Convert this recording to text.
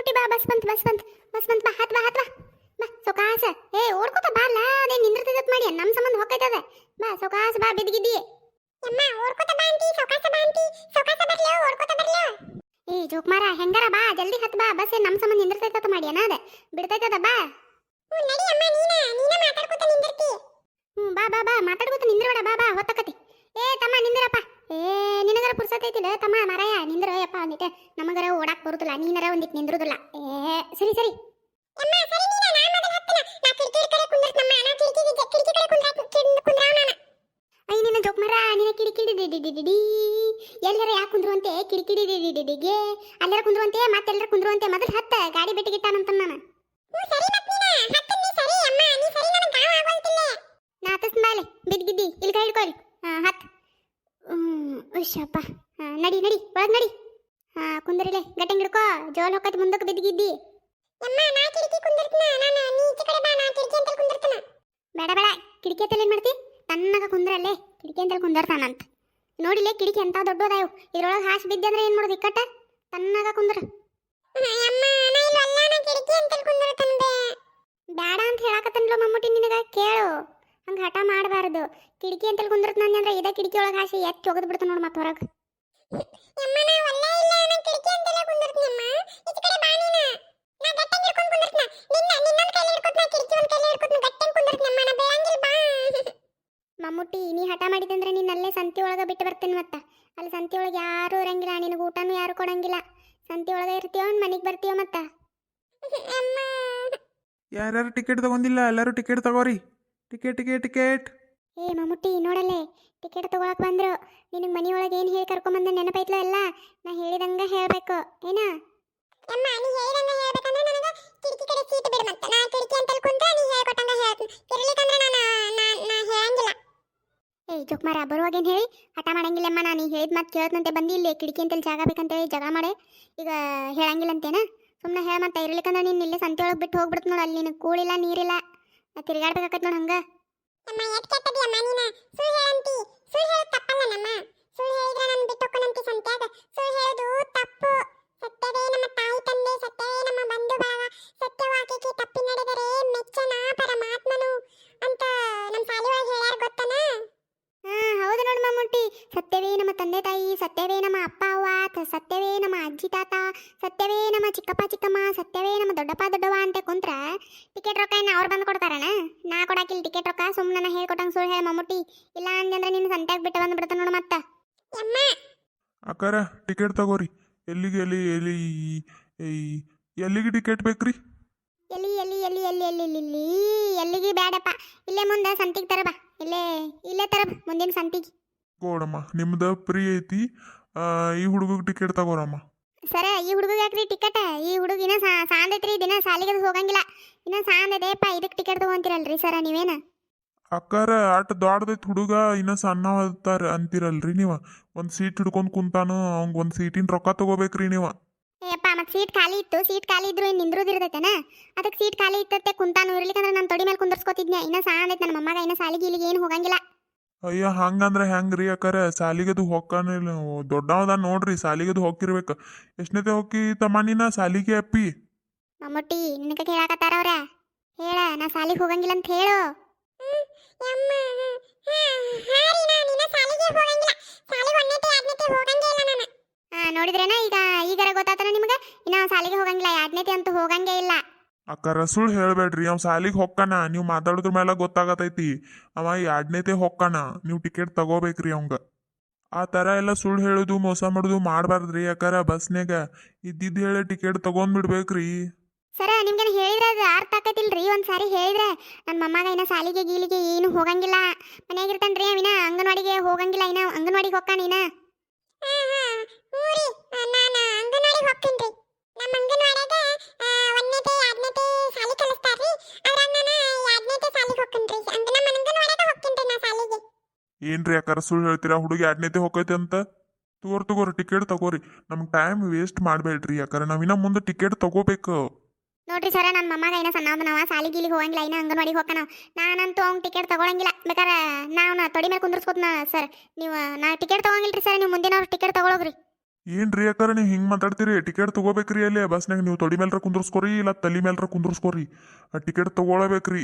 ಮಮ್ಮುಟ್ಟಿ ಬಾ ಬಸ್ ಬಂತ್ ಬಸ್ ಬಂತ್ ಬಸ್ ಬಂತ್ ಬಾ ಹತ್ ಬಾ ಹತ್ ಬಾ. ಬಾ ಸೊಕಾಸ. ಏ ಓಡ್ಕೋತ ಬಾ ಅಲ್ಲ ಅದೇ ನಿಂದ್ರತೈತ್ ಮಾಡಿ ನಮ್ಮ ಸಂಬಂಧ ಹೋಗೈತದ ಬಾ ಸೊಕಾಸ ಬಾ ಬಿದ್ಗಿದ್ದಿ ಅಮ್ಮ ಓಡ್ಕೋತ ಬಾ ಅಂಟಿ ಸೊಕಾಸ ಬಾ ಅಂಟಿ ಸೊಕಾಸ ಬರ್ಲಿ ಓಡ್ಕೋತ ಬರ್ಲಿ. ಏ ಜೋಕ್ಮಾರ ಹೆಂಗಾರ ಬಾ ಜಲ್ದಿ ಹತ್ ಬಾ ಬಸ್ ನಮ್ಮ ಸಂಬಂಧ ನಿಂದ್ರತೈತ ಮಾಡಿ ಅದ ಬಿಡ್ತೈತದ ಬಾ. ನಡಿ ಅಮ್ಮ ನೀನ ನೀನ ಮಾತಾಡ್ಕೋತ ನಿಂದಿರ್ತಿ. ಹ್ಞೂ ಬಾ ಬಾ ಬಾ ಮಾತಾಡ್ಕೋತ ನಿಂದ್ರಬೇಡ ಬಾ ಬಾ ಹೊತ್ತಕತಿ. ಏ ತಮ್ಮ ನಿಂದ್ರಪ್ಪ. ಏ ನಿನಗರ ಪುರ್ಸತೈತಿಲ್ಲ ತಮ್ಮ ಮಾರಾಯ ನಿಂದ್ರ ಯಪ್ಪ ಅಂದಿಟ್ಟೆ ನಮಗರ ಓಡಾಕ್ ಬರುದಿಲ್ಲ ನೀನರ ಒಂದಿಟ್ ನಿಂದ್ರುದಿಲ್ಲ. ಏ ಸರಿ ಸರಿ. ಐ ನಿನ್ನ ಜೋಕ್ಮರ ನಿನ್ನ ಕಿಡಿಕಿಡಿಡಿಡಿಡಿಡಿ ಎಲ್ಲರ ಯಾಕೆ ಕುಂದ್ರುವಂತೆ? ಕಿಡಿಕಿಡಿಡಿಡಿಡಿಗೆ ಅಲ್ಲರ ಕುಂದ್ರುವಂತೆ ಮತ್ತೆಲ್ಲರ ಕುಂದ್ರುವಂತೆ? ಮೊದಲು ಹತ್ತ ಗಾಡಿ ಬೆಟ್ಟಿಗಿಟ್ಟಾನಂತ ನಾನು ಶಪ್ಪ ನಡಿ ನಡಿ ಒಳಗ್ ನಡಿ. ಹಾ ಕುಂದರಿಲೆ ಗಟ್ಟಂಗ್ ಹಿಡ್ಕೋ. ಜೋಲ್ ಹೊಕ್ಕತ್ ಮುಂದಕ್ಕೆ ಬಿದ್ದಿಗಿದ್ದಿ ಯಮ್ಮ ನಾ ಕಿಟಕಿ ಕುಂದಿರ್ತನ. ನಾನು ನೀ ಕಡೆ ಬಾ ನಾ ಕಿಟಕಿ ಅಂತ ಬೇಡ ಬೇಡ. ಕಿಟಕಿ ಅಂತ ಏನು ಮಾಡ್ತಿ? ತನ್ನಗ ಕುಂದ್ರಲ್ಲೇ. ಕುಂದರ್ತಾನ ಅಂತ ನೋಡಿಲೇ ನೋಡಿಲೆ ಕಿಟಕಿ ಎಂತ ದೊಡ್ಡದಾಯವು ಇದ್ರೊಳಗೆ ಹಾಸ್ ಬಿದ್ದೆ ಅಂದ್ರೆ ಏನು ಮಾಡೋದು? ಇಕ್ಕಟ್ಟ? ತನ್ನಗ ಕುಂದ್ರ. ಯಮ್ಮ ಹಂಗ ಹಠ ಮಾಡಬಾರ್ದು. ಕಿಟಕಿ ಕುಂದ್ರತ್ ನಾನು ಅಂದ್ರೆ ಇದ ಕಿಟಕಿ ಒಳಗೆ ಹಾಸಿ ಎತ್ ಹೋಗದ್ ಬಿಡ್ತ ನೋಡಿ ಮತ್ತೆ ಹೊರಗೆ. ಮಮ್ಮುಟ್ಟಿ ನೀ ಹಠ ಮಾಡಿದಂದ್ರೆ ನೀನು ಅಲ್ಲೇ ಸಂತಿ ಒಳಗೆ ಬಿಟ್ಟು ಬರ್ತೀನಿ ಮತ್ತೆ. ಅಲ್ಲಿ ಸಂತಿ ಒಳಗೆ ಯಾರು ಇರಂಗಿಲ್ಲ ನಿನಗೆ ಊಟನೂ ಯಾರು ಕೊಡಂಗಿಲ್ಲ. ಸಂತಿ ಒಳಗೆ ಇರ್ತೀಯೋ ಮನೆಗೆ ಬರ್ತೀಯೋ ಮತ್ತ? ಯಾರ್ಯಾರು ಟಿಕೆಟ್ ತಗೊಂಡಿಲ್ಲ ಎಲ್ಲರೂ ಟಿಕೆಟ್ ತಗೋರಿ. Ticket ticket ticket. ಏ ಮಮ್ಮುಟ್ಟಿ ನೋಡಲ್ಲೇ ಟಿಕೆಟ್ ತಗೊಳಕ್ ಬಂದ್ರು. ನಿನಗೆ ಮನೆಯೊಳಗೆ ಏನು ಹೇಳಿ ಕರ್ಕೊಂಬಂದ ನೆನಪೈತ್ಲೋ ಎಲ್ಲ? ನಾ ಹೇಳಿದಂಗ ಹೇಳ್ಬೇಕು ಏನ? ಅಮ್ಮ ನೀ ಹೇಳಿದಂಗ ಹೇಳ್ಬೇಕಂದ್ರೆ ನನಗೆ ಕಿಟಕಿ ಕಡೆ ಸೀಟ್ ಬಿಡು ಮತ್ತೆ ನಾ ಕಿಟಕಿ ಅಂತ ಕುಂತ್ರ ನೀ ಹೇಳ್ಕೊಟ್ಟಂಗ ಹೇಳ್ತೀನಿ ಇರ್ಲಿಕ್ಕಂದ್ರೆ ನಾನು ನಾ ನಾ ಹೇಳಂಗಿಲ್ಲ. ಏ ಜೋಕ್ಮಾರ ಬರುವಾಗ ಏನು ಹೇಳಿ? ಹಠ ಮಾಡಂಗಿಲ್ಲಮ್ಮ ನಾನು ಹೇಳಿದ ಮತ್ತೆ ಕೇಳ್ತಂತೆ ಬಂದಿ ಇಲ್ಲಿ ಕಿಟಕಿ ಅಂತೇಳಿ ಜಾಗ ಬೇಕಂತೇಳಿ ಜಾಗ ಮಾಡೆ. ಈಗ ಹೇಳಂಗಿಲ್ಲ ಅಂತೇನ ಸುಮ್ಮನೆ ಹೇಳ ಮತ್ತೆ ಇರ್ಲಿಕ್ಕಂದ್ರೆ ನೀನು ಇಲ್ಲೇ ಸಂತೆ ಒಳಗೆ ಬಿಟ್ಟು ಹೋಗ್ಬಿಡ್ತು ನೋಡಿ ಅಲ್ಲಿ ನಿನಗೆ ಕೂಳಿಲ್ಲ ನೀರಿಲ್ಲ. ನಾ ತಿರುಗಾಡ್ಬೇಕಾಕತ್ ನೋಡು ಹಂಗ. ಅಮ್ಮ ಅಮ್ಮ ನೀನ? ಸುಳ್ಳು ಹೇಳಂತಿ. ಸತ್ಯವೇ ನಮ್ಮ ಅಜ್ಜಿ ತಾತ ಸತ್ಯವೇ ನಮ್ಮ ಚಿಕ್ಕಪ್ಪ ಚಿಕ್ಕಮ್ಮ ಸತ್ಯವೇ ನಮ್ಮ ದೊಡ್ಡಪ್ಪ ದೊಡ್ಡವ ಅಂತ ಕುಂತ್ರ ಟಿಕೆಟ್ ರೊಕ್ಕ ಇನ್ನು ಅವ್ರು ಬಂದು ಕೊಡ್ತಾರಣ? ನಾ ಕೊಡಾಕಿಲ್ಲ ಟಿಕೆಟ್ ರೊಕ್ಕ ಸುಮ್ಮನೆ ನಾನು ಹೇಳ್ಕೊಟ್ಟಂಗೆ ಸುಳ್ಳು ಹೇಳಿ ಮಮ್ಮೂಟಿ. ಇಲ್ಲ ಅಂತಂದ್ರೆ ನಿನ್ನ ಸಂತ್ಯಾಗ ಬಿಟ್ಟು ಬಂದ್ಬಿಡ್ತ ನೋಡು ಮತ್ತೆ. ಅಕ್ಕಾರ ಟಿಕೆಟ್ ತಗೋರಿ. ಎಲ್ಲಿಗೆ ಎಲ್ಲಿ ಎಲ್ಲಿ ಎಲ್ಲಿಗೆ ಟಿಕೆಟ್ ಬೇಕ್ರಿ? ಎಲ್ಲಿ ಎಲ್ಲಿ ಎಲ್ಲಿ ಎಲ್ಲಿ ಎಲ್ಲಿ ಎಲ್ಲಿ ಎಲ್ಲಿಗೆ ಬೇಡಪ್ಪ ಇಲ್ಲೇ ಮುಂದೆ ಸಂತಿಗೆ ತರಬಾ. ಇಲ್ಲೇ ಇಲ್ಲೇ ತರಬ ಮುಂದಿನ ಸಂತಿಗೆ. ಗೋಡಮ್ಮ ನಿಮ್ದು ಪ್ರಿಯ ಐತಿ. ಈ ಹುಡುಗಗೆ ಟಿಕೆಟ್ ತಗೋರಮ್ಮ. ಸರ ಈ ಹುಡುಗಿಗೆ ಯಾಕ್ರಿ ಟಿಕೆಟ್ ಈ ಹುಡುಗ ಇನ್ನ ಸಾಂದೈತ್ರಿ ದಿನ ಸಾಲಿಗೆ ಹೋಗಂಗಿಲ್ಲ. ಇನ್ನ ಸಾಂದದೇಪ್ಪ ಇದಕ್ಕೆ ಟಿಕೆಟ್ ತಗೊಂತೀರಲ್ರಿ ಸರ ನೀವೇನ? ಅಕ್ಕಾರ ಆಟ ದೊಡ್ಡದೈತಿ ಹುಡುಗ ಇನ್ನ ಸಣ್ಣ ಅಂತಿರಲ್ರಿ ಅಂತೀರಲ್ರಿ ನೀವು. ಒಂದು ಸೀಟ್ ಹಿಡ್ಕೊಂಡು ಕುಂತಾನು ಅವ್ಗೆ ಒಂದು ಸೀಟಿನ ರೊಕ್ಕ ತಗೋಬೇಕ್ರಿ ನೀವ. ಏಪ್ಪ ಮತ್ತೆ ಸೀಟ್ ಖಾಲಿ ಇತ್ತು. ಸೀಟ್ ಖಾಲಿ ಇದ್ರು ಇನ್ನು ನಿಂದ್ರದಿರ್ತೈತೆನ ಅದಕ್ಕೆ ಸೀಟ್ ಖಾಲಿ ಇತ್ತತ್ತೆ ಕುಂತಾನು ಇರ್ಲಿಕ್ಕಂದ್ರೆ ನಾನು ತೊಡಿ ಮೇಲೆ ಕುಂದರ್ಸ್ಕೊತಿದ್ನೆ ಇನ್ನ ಸಾಂದೈತೆ ನನ್ನ ಮೊಮ್ಮಗ ಇನ್ನ ಸಾಲಿಗೆ ಇಲ್ಲಿಗೆ ಏನು ಹೋಗಂಗಿಲ್ಲ. ಅಯ್ಯ ಹಂಗಂದ್ರೆ ಹೆಂಗ್ರಿ ಅಕ್ಕಾರ? ಸಾಲಿಗೆದು ಹೊಕ್ಕಾನ ದೊಡ್ಡವದ ನೋಡ್ರಿ ಸಾಲಿಗೆದು ಹೋಗಿರ್ಬೇಕು ಎಷ್ಟನೇತೆ ಹೋಗಿ ತಮ್ಮ ನೀನ? ಸಾಲಿಗೆ ಅಪ್ಪಿ. ಮಮ್ಮುಟ್ಟಿ ನಿನಗೆ ಕೇಳಾಕತ್ತಾರ ಅವ್ರ. ಹೇಳ ನಾ ಸಾಲಿಗೆ ಹೋಗಂಗಿಲ್ಲ ಅಂತ ಹೇಳು. ಹಾ ನೋಡಿದ್ರೇನ? ಈಗ ಈಗಾರ ಗೊತ್ತಾತನ ನಿಮ್ಗೆ? ಇನ್ನ ಸಾಲಿಗೆ ಹೋಗಂಗಿಲ್ಲ ಎರಡನೇತಿ ಅಂತೂ ಹೋಗಂಗೇ ಇಲ್ಲ. ಅಕ್ಕಾರ ಸುಳ್ಳು ಹೇಳ್ಬೇಡ್ರಿ. ಅವ್ನು ಸಾಲಿಗೆ ಹೊಕ್ಕಣ ನೀವು ಮಾತಾಡೋದ್ರ ಮೇಲೆ ಗೊತ್ತಾಗತೈತಿ. ಅವ ಎರಡನೇತೆ ಹೊಕ್ಕಣ ನೀವು ಟಿಕೆಟ್ ತಗೋಬೇಕ್ರಿ ಅವಂಗ. ಆ ಥರ ಎಲ್ಲ ಸುಳ್ಳು ಹೇಳೋದು ಮೋಸ ಮಾಡೋದು ಮಾಡಬಾರ್ದ್ರಿ ಯಾಕಾರ ಬಸ್ನ್ಯಾಗ. ಇದ್ದಿದ್ದು ಹೇಳಿ ಟಿಕೆಟ್ ತಗೊಂಡ್ಬಿಡ್ಬೇಕ್ರಿ ಸರ ನಿಮ್ಗೇನು ಹೇಳಿದ್ರೆ ಅದು ಅರ್ಥ ಆಕತಿಲ್ರಿ? ಒಂದು ಸಾರಿ ಹೇಳಿದ್ರೆ ನನ್ನ ಮಮ್ಮಗ ಇನ್ನ ಸಾಲಿಗೆ ಗೀಲಿಗೆ ಏನು ಹೋಗಂಗಿಲ್ಲ. ಮನೆಯಾಗಿರ್ತಾನ್ರಿ ಅವಿನ. ಅಂಗನವಾಡಿಗೆ ಹೋಗಂಗಿಲ್ಲ ಇನ್ನ. ಅಂಗನವಾಡಿಗೆ ಹ್ಮ್ ಇನ್ನ ಏನ್ರಿ ಯಾಕಾರ ಸುಳ್ಳು ಹೇಳ್ತೀರಾ? ಹುಡುಗಿ ಎರಡನೇತೆ ಹೋಗೈತೆ ಅಂತ? ತಗೋರಿ ತಗೋರಿ ಟಿಕೆಟ್ ತಗೋರಿ. ನಮ್ಗೆ ಟೈಮ್ ವೇಸ್ಟ್ ಮಾಡಬೇಡ್ರಿ ಯಾಕಂದ್ರೆ ಇನ್ನ ಮುಂದೆ ಟಿಕೆಟ್ ತಗೋಬೇಕು. ನೋಡ್ರಿ ಸರ ನನ್ನ ಮಮ್ಮಗ ಏನ ಸಣ್ಣದ ನಾವ ಸಾಲಿಗೆ ಗೀಲಿ ಹೋಗಂಗಿಲ್ಲ ಇನ್ನ ಅಂಗನವಾಡಿಗೆ ಹೋಗ್ತಾನ ನಾನಂತೂ ಅವ್ನ ಟಿಕೆಟ್ ತಗೊಳಂಗಿಲ್ಲ. ಬೇಕಾರೆ ನಾವು ತೊಡಿ ಮೇಲೆ ಕುಂದ್ರಸ್ಕೋತ ಸರ್. ನೀವು ನಾ ಟಿಕೆಟ್ ತಗೊಂಗಿಲ್ರಿ ಸರ್ ನೀವು ಮುಂದಿನವ್ರು ಟಿಕೆಟ್ ತಗೊಳೋಗ್ರಿ. ಏನ್ರಿ ಯಾಕಾರ ನೀವು ಹಿಂಗೆ ಮಾತಾಡ್ತೀರಿ? ಟಿಕೆಟ್ ತಗೋಬೇಕ್ರಿ ಅಲ್ಲಿ ಬಸ್ನಾಗ ನೀವು ತೊಡಿ ಮೇಲ್ರ ಕುಂದ್ರಸ್ಕೋರಿ ಇಲ್ಲ ತಲೆ ಮೇಲ್ರ ಕುಂದ್ರಸ್ಕೋರಿ. ಆ ಟಿಕೆಟ್ ತಗೊಳಬೇಕ್ರಿ.